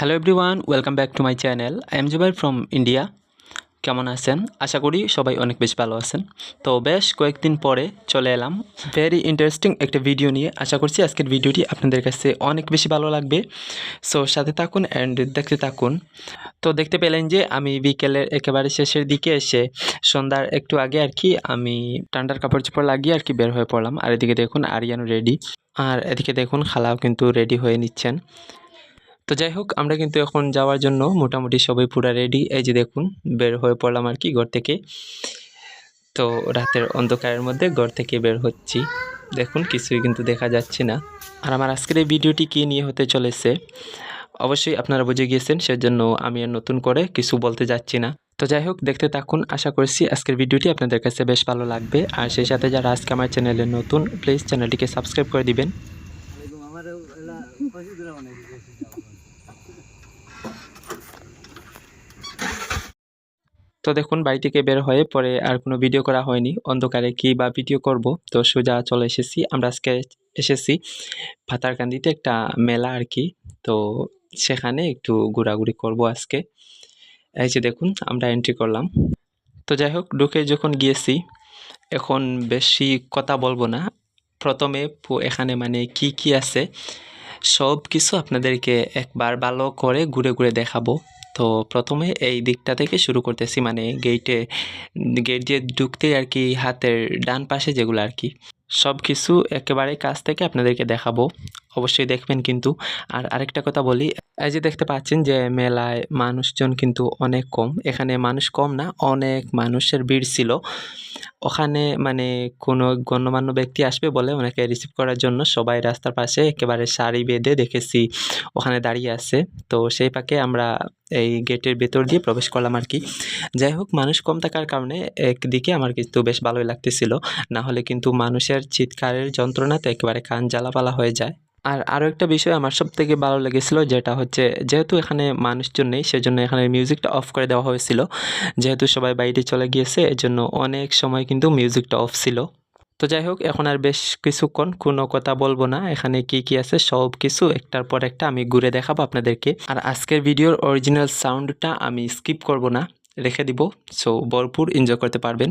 Hello everyone welcome back to my channel I am Zubair from India কেমন আছেন? আশা করি সবাই অনেক বেশি ভালো আছেন। তো বেশ কয়েকদিন পরে চলে এলাম। ভেরি ইন্টারেস্টিং একটা ভিডিও নিয়ে। আশা করছি আজকের ভিডিওটি আপনাদের কাছে অনেক বেশি ভালো লাগবে। সো সাথে থাকুন অ্যান্ড দেখতে থাকুন। তো দেখতে পেলেন যে, আমি বিকেলের একেবারে শেষের দিকে এসে সন্ধ্যার একটু আগে আর কি আমি ঠান্ডার কাপড় চোপড় লাগিয়ে আর কি বের হয়ে পড়লাম। আর এদিকে দেখুন আরিয়ানো রেডি আর এদিকে দেখুন, খালাও কিন্তু রেডি হয়ে নিচ্ছেন। তো যাই হোক, আমরা কিন্তু এখন যাওয়ার জন্য মোটামুটি সবাই পুরা রেডি এই যে দেখুন, বের হয়ে পড়লাম আর কি ঘর থেকে। তো রাতের অন্ধকারের মধ্যে ঘর থেকে বের হচ্ছি। দেখুন, কিছুই কিন্তু দেখা যাচ্ছে না। আর আমার আজকের এই ভিডিওটি কী নিয়ে হতে চলেছে, অবশ্যই আপনারা বুঝে গিয়েছেন, সেজন্য আমি আর নতুন করে কিছু বলতে যাচ্ছি না। তো যাই হোক, দেখতে থাকুন, আশা করছি আজকের ভিডিওটি আপনাদের কাছে বেশ ভালো লাগবে। আর সেই সাথে যারা আজকে আমার চ্যানেলে নতুন প্লিজ চ্যানেলটিকে সাবস্ক্রাইব করে দিবেন। তো দেখুন বাড়ি থেকে বের হয়ে পরে আর কোনো ভিডিও করা হয়নি। অন্ধকারে কি বা ভিডিও করব? তো সোজা চলে এসেছি। আমরা আজকে এসেছি পাতারকান্দিতে একটা মেলা আর কি। তো সেখানে একটু ঘোরাঘুরি করব আজকে। এই যে দেখুন, আমরা এন্ট্রি করলাম। তো যাই হোক, ঢুকে যখন গিয়েছি, এখন বেশি কথা বলব না। প্রথমে এখানে মানে কি কি আছে? সব কিছু আপনাদেরকে একবার ভালো করে ঘুরে ঘুরে দেখাবো। তো প্রথমে এই দিকটা থেকে শুরু করতেছি মানে গেইটে গেট দিয়ে ঢুকতে আর কি হাতের ডান পাশে যেগুলো আর কি। সব কিছু একেবারে কাছ থেকে আপনাদেরকে দেখাবো। অবশ্যই দেখবেন কিন্তু। আর আরেকটা কথা বলি, এই যে দেখতে পাচ্ছেন যে মেলায় মানুষজন কিন্তু অনেক কম। এখানে মানুষ কম না, অনেক মানুষের ভিড় ছিল। ওখানে মানে কোনো গণ্যমান্য ব্যক্তি আসবে বলে ওনাকে রিসিভ করার জন্য সবাই রাস্তার পাশে একেবারে সারি বেঁধে দেখেছি, ওখানে দাঁড়িয়ে আছে। তো সেই পাকে আমরা এই গেটের ভেতর দিয়ে প্রবেশ করলাম আর কি। যাই হোক, মানুষ কম থাকার কারণে একদিকে আমার কিন্তু বেশ ভালোই লাগতেছিল। না হলে কিন্তু মানুষের চিৎকারের যন্ত্রণাতে একেবারে কান জ্বালাপালা হয়ে যায়। আর আরও একটা বিষয় আমার সব থেকে ভালো লেগেছিলো যেটা হচ্ছে, যেহেতু এখানে মানুষজন নেই, সেজন্য এখানে মিউজিকটা অফ করে দেওয়া হয়েছিল। যেহেতু সবাই বাইরে চলে গিয়েছে, এজন্য অনেক সময় কিন্তু মিউজিকটা অফ ছিল। তো যাই হোক, এখন আর বেশ কিছুক্ষণ কোনো কথা বলব না। এখানে কি কি আছে সব কিছু একটার পর একটা আমি ঘুরে দেখাবো আপনাদেরকে। আর আজকের ভিডিওর অরিজিনাল সাউন্ডটা আমি স্কিপ করব না, রেখে দিব। সো ভরপুর এনজয় করতে পারবেন।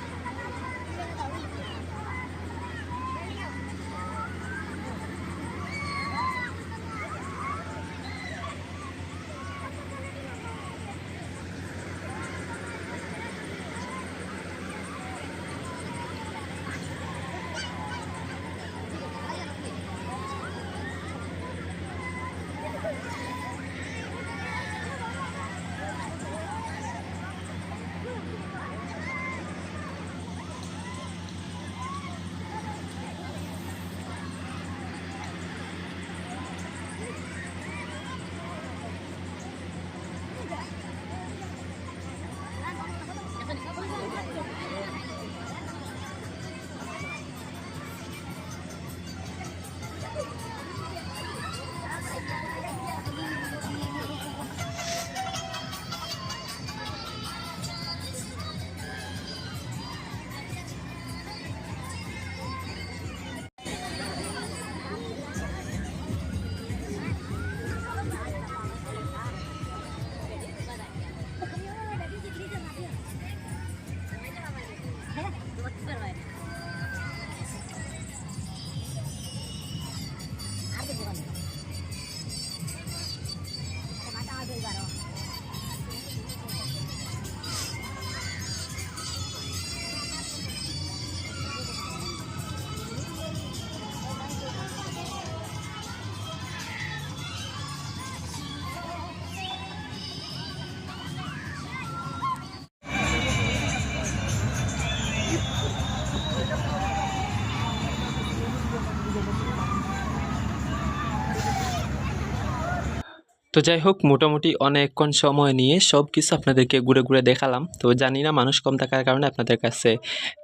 তো যাই হোক মোটামুটি অনেকক্ষণ সময় নিয়ে সব কিছু আপনাদেরকে ঘুরে ঘুরে দেখালাম। তো জানি না মানুষ কম থাকার কারণে আপনাদের কাছে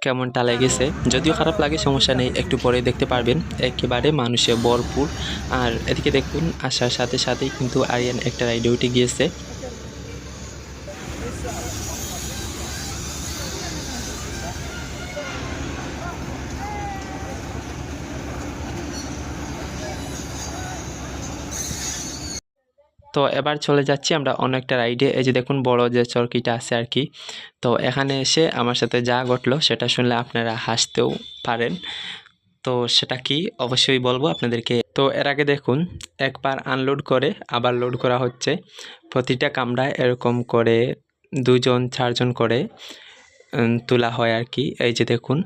কেমনটা লেগেছে। যদিও খারাপ লাগে, সমস্যা নেই, একটু পরে দেখতে পারবেন। একেবারে মানুষে ভরপুর। আর এদিকে দেখুন, আসার সাথে সাথেই কিন্তু আরিয়ান একটা রাইডে উঠে গিয়েছে। তো এবার চলে যাচ্ছি আমরা অন্য একটা রাইডে এই যে দেখুন, বড় যে চরকিটা আছে আর কি। তো এখানে এসে আমার সাথে যা ঘটলো, সেটা শুনলে আপনারা হাসতেও পারেন। তো সেটা কি? অবশ্যই বলব আপনাদেরকে। তো এর আগে দেখুন, একবার আনলোড করে, আবার লোড করা হচ্ছে। প্রতিটা কামরায় এরকম করে দুজন, চারজন করে তোলা হয় আর কি। এই যে দেখুন।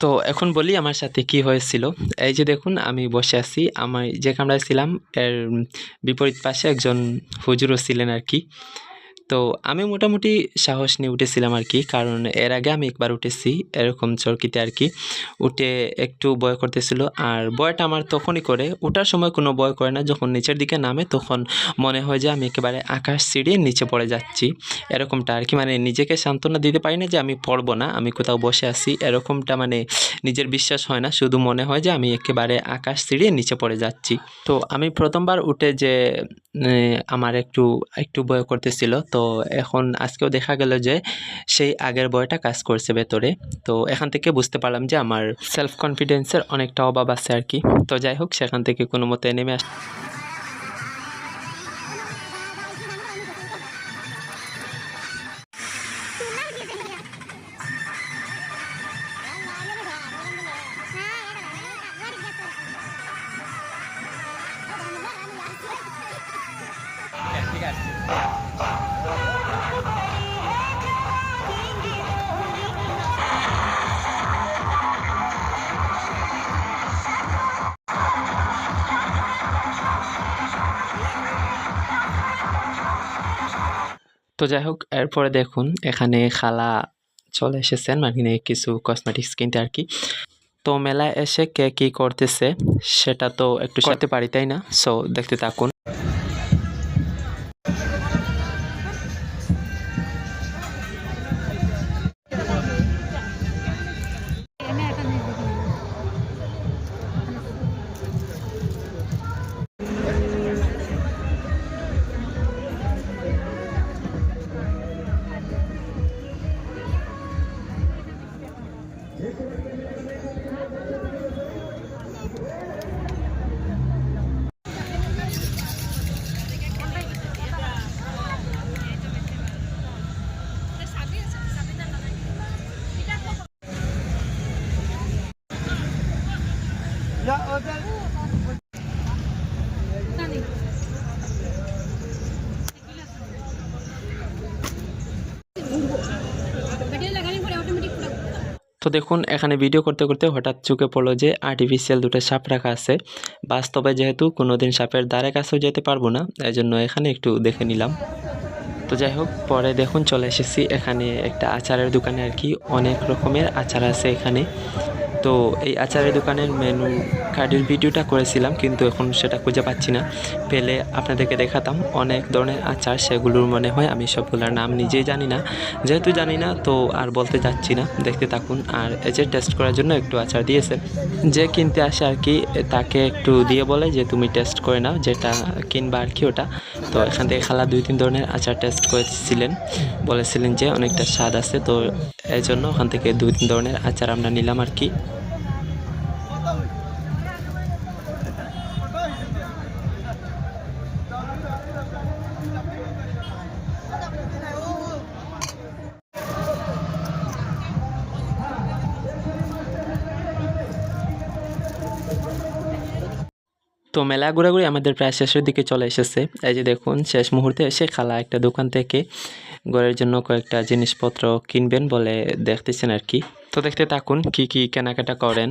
তো এখন বলি আমার সাথে কি হয়েছিল। এই যে দেখুন, আমি বসে আছি। আমার যে কামরায় ছিলাম, এর বিপরীত পাশে একজন হুজুরও ছিলেন আর কি। তো আমি মোটামুটি সাহস নিয়ে উঠেছিলাম আর কি, কারণ এর আগে আমি একবার উঠেছি এরকম চরকিতে আর কি। উঠে একটু ভয় করতেছিল আর ভয়টা আমার তখনই করে ওঠার সময় কোনো ভয় করে না, যখন নিচের দিকে নামে তখন মনে হয় যে আমি একেবারে আকাশ ছিঁড়ে নিচে পড়ে যাচ্ছি। এরকমটা আর কি মানে নিজেকে সান্ত্বনা দিতে পারি না যে আমি পড়ব না, আমি কোথাও বসে আছি, এরকমটা মানে নিজের বিশ্বাস হয় না, শুধু মনে হয় যে আমি একেবারে আকাশ ছিঁড়ে নিচে পড়ে যাচ্ছি। তো আমি প্রথমবার উঠে যে আমার একটু একটু ভয় করতেছিল, তো এখন আজকেও দেখা গেল যে সেই আগের বয়টা কাজ করছে ভেতরে। তো এখান থেকে বুঝতে পারলাম যে আমার সেলফ কনফিডেন্সের অনেকটা অভাব আছে আর কি। তো যাই হোক, সেখান থেকে কোনো মতে নেমে আস তো যাই হোক এরপরে দেখুন এখানে খালা চলে এসেছেন মানে কিছু কসমেটিক্স কিনতে আর কি। তো মেলায় এসে কে কী করতেছে সেটা তো একটু করতে পারি তাই না? সো দেখতে থাকুন। তো দেখুন, এখানে ভিডিও করতে করতে হঠাৎ চোখে পড়ল যে আর্টিফিশিয়াল দুটো সাপ রাখা আছে। বাস্তবে যেহেতু কোনোদিন সাপের দ্বারে কাছেও যেতে পারব না এই জন্য এখানে একটু দেখে নিলাম। তো যাই হোক, পরে দেখুন চলে এসেছি এখানে একটা আচারের দোকানে আর কি। অনেক রকমের আচার আছে এখানে। তো এই আচারের দোকানের মেনু কার্ডের ভিডিওটা করেছিলাম, কিন্তু এখন সেটা খুঁজে পাচ্ছি না। পেলে আপনাদেরকে দেখাতাম অনেক ধরনের আচার, সেগুলোর মনে হয় আমি সবগুলোর নাম নিজেই জানি না। যেহেতু জানি না, তো আর বলতে যাচ্ছি না। দেখতে থাকুন, আর যে টেস্ট করার জন্য একটু আচার দিয়েছে। যে কিনতে আসে আর কি, তাকে একটু দিয়ে বলে যে, তুমি টেস্ট করে নাও, যেটা কিনবা আর কি ওটা। তো এখান থেকে খালা দুই তিন ধরনের আচার টেস্ট করেছিলেন। বলেছিলেন যে, অনেকটা স্বাদ আছে। তো এই জন্য ওখান থেকে দুই তিন ধরনের আচার আমরা নিলাম আর কি। তো মেলা ঘোরাঘুরি আমাদের প্রায় শেষের দিকে চলে এসেছে। এই যে দেখুন, শেষ মুহূর্তে এসে খালা একটা দোকান থেকে ঘরের জন্য কয়েকটা জিনিসপত্র কিনবেন বলে দেখতেছেন আর কি। তো দেখতে থাকুন, কি কি কেনাকাটা করেন।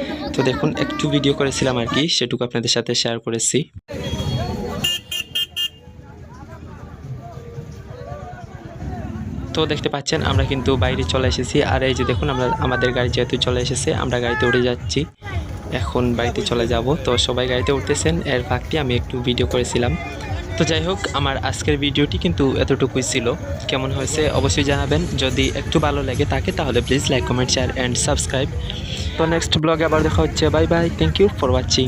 তো দেখুন, একটু ভিডিও করেছিলাম আর কি, সেটুকু আপনাদের সাথে শেয়ার করেছি। তো দেখতে পাচ্ছেন, আমরা কিন্তু বাইরে চলে এসেছি। আর এই যে দেখুন, আমরা আমাদের গাড়ি যেহেতু চলে এসেছে, আমরা গাড়িতে উঠে যাচ্ছি। এখন বাড়িতে চলে যাব। তো সবাই গাড়িতে উঠতেছেন, এর ফাঁকটি আমি একটু ভিডিও করেছিলাম। তো যাই হোক, আমার আজকের ভিডিওটি কিন্তু এতটুকুই ছিল। কেমন হয়েছে অবশ্যই জানাবেন। যদি একটু ভালো লাগে থাকে তাহলে please like comment share and subscribe তো নেক্সট ব্লগে আবার দেখা হচ্ছে। Bye bye thank you for watching